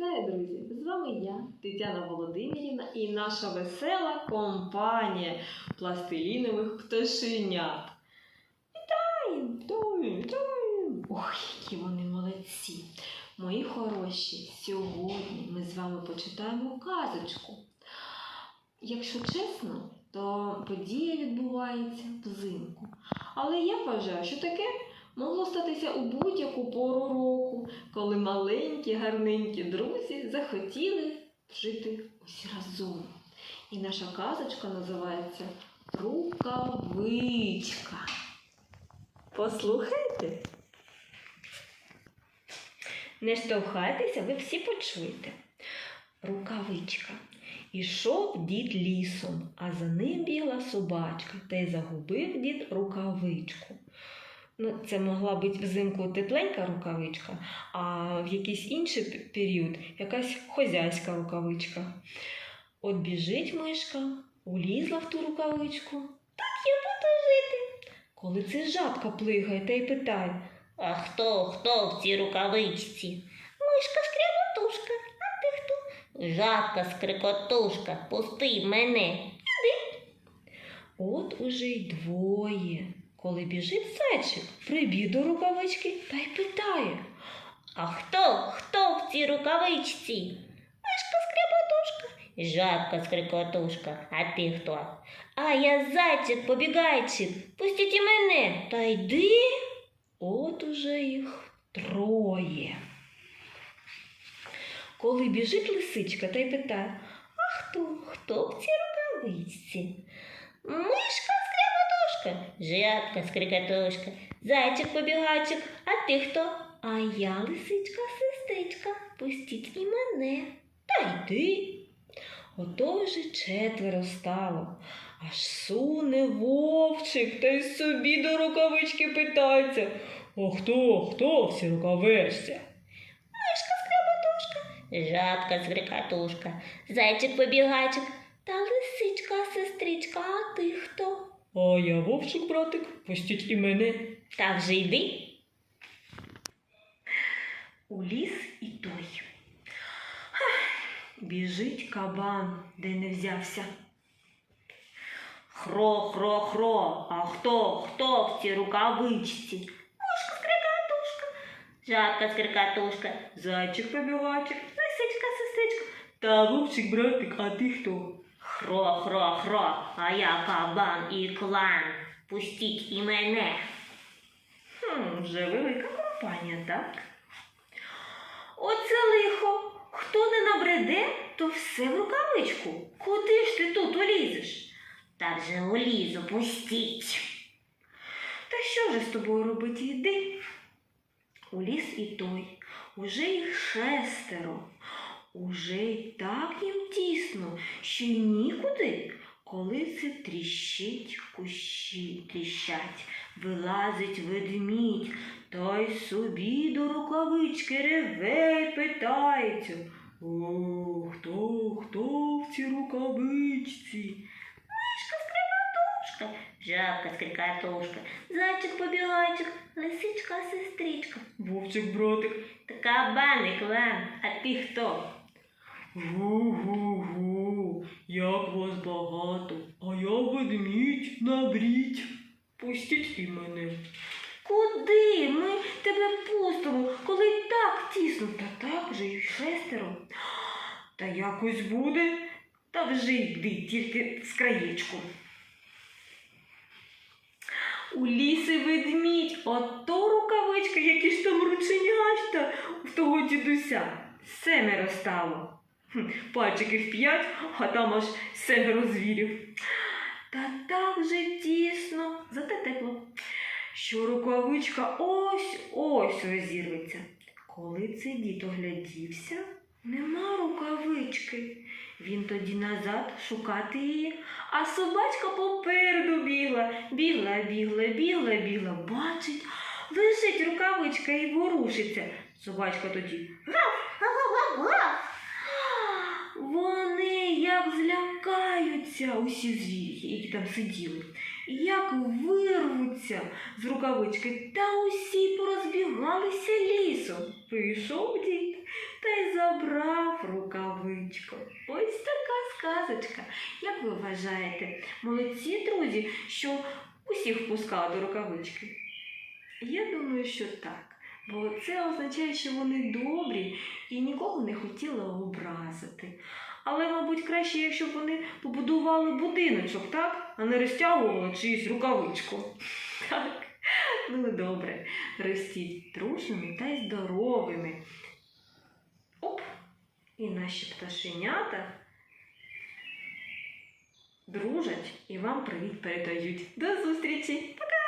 Вітаю, друзі! З вами я, Тетяна Володимирівна, і наша весела компанія пластилінових пташенят. Вітаємо! Вітаємо! Вітаємо! Ох, які вони молодці! Мої хороші, сьогодні ми з вами почитаємо казочку. Якщо чесно, то подія відбувається взимку. Але я вважаю, що таке могло статися у будь-яку пору року, коли маленькі гарненькі друзі захотіли жити усі разом. І наша казочка називається Рукавичка. Послухайте. Не штовхайтеся, ви всі почуєте. Рукавичка. Ішов дід лісом, а за ним бігла собачка, та й загубив дід рукавичку. Ну, це могла бути взимку тепленька рукавичка, а в якийсь інший період якась хозяйська рукавичка. От біжить мишка, улізла в ту рукавичку. Так я буду жити. Коли це жабка плигає та й питає, А хто, хто в цій рукавичці? Мишка скряботушка, а ти хто? Жабка скрикотушка, пусти мене. от уже й двоє. Коли біжить зайчик, прибіг до рукавички та й питає. А хто, хто в цій рукавичці? Мишка скряботушка, жабка скрикотушка, а ти хто? А я зайчик побігайчик, пустіть і мене. Та йди, от уже їх троє. Коли біжить лисичка та й питає, А хто, хто в цій рукавичці? Мишка скряботушка, жабка скрикотушка, зайчик побігайчик, а ти хто? А я лисичка сестричка, пустіть і мене. та йди. Ото вже четверо стало. Аж суне вовчик та й собі до рукавички питається. А хто, хто в цій рукавичці? Мишка скряботушка, жабка скрикотушка, зайчик побігайчик та лисичка сестричка, а ти хто? А я вовчик, братик, пустіть і мене. Та вже йди. У ліс і той. Біжить кабан, де не взявся. Хро, хро, хро, а хто, хто в цій рукавичці? Мишка скрикотушка, жабка скрикотушка, Зайчик побігачик лисичка сестричка. та вовчик, братик, а ти хто? Хро, хро, хро, а я кабан і клан. Пустіть і мене. Хм, вже велика компанія, так? Оце лихо. Хто не набреде, то все в рукавичку. Куди ж ти тут улізеш? Та вже улізу, пустіть. Та що ж з тобою робити? Йди. У ліс і той, уже їх шестеро. Уже й так їм тісно, що й нікуди. Коли це тріщить кущі, тріщать, вилазить ведмідь, та й собі до рукавички реве питається. О, хто, хто в цій рукавичці? Скрипатушка, жабка скрикотушка, зайчик побігайчик, лисичка сестричка. Вовчик братик. Та кабан і клан, а ти хто? Гу-гу-гу, як вас багато, а я ведмідь набріть. Пустіть і мене. Куди ми тебе пустимо, коли так тісно, та так же й шестеро. Та якось буде, та вже йди тільки з краєчку. У ліси ведмідь, ото рукавичка, які ж там рученячта в того дідуся. Семеро стало. Пальчиків п'ять, а там аж семеро звірів. Та так же тісно, зате тепло, що рукавичка ось ось розірветься. Коли цей дід оглядівся, нема рукавички. Він тоді назад шукати її, а собачка попереду бігла, бігла, бігла, бігла, бігла, бачить, лежить рукавичка і ворушиться. Собачка тоді Вони як злякаються, усі звірі, які там сиділи, як вирвуться з рукавички, та усі порозбігалися лісом. Прийшов дід, та й забрав рукавичку. Ось така сказочка. Як ви вважаєте, молодці друзі, що усіх впускали до рукавички? Я думаю, що так. Бо це означає, що вони добрі і нікого не хотіли образити. Але, мабуть, краще, якщо б вони побудували будиночок, так? А не розтягували чиюсь рукавичку. Так. Ну, добре. Ростіть дружними та й здоровими. Оп! І наші пташенята дружать і вам привіт передають. До зустрічі! Пока!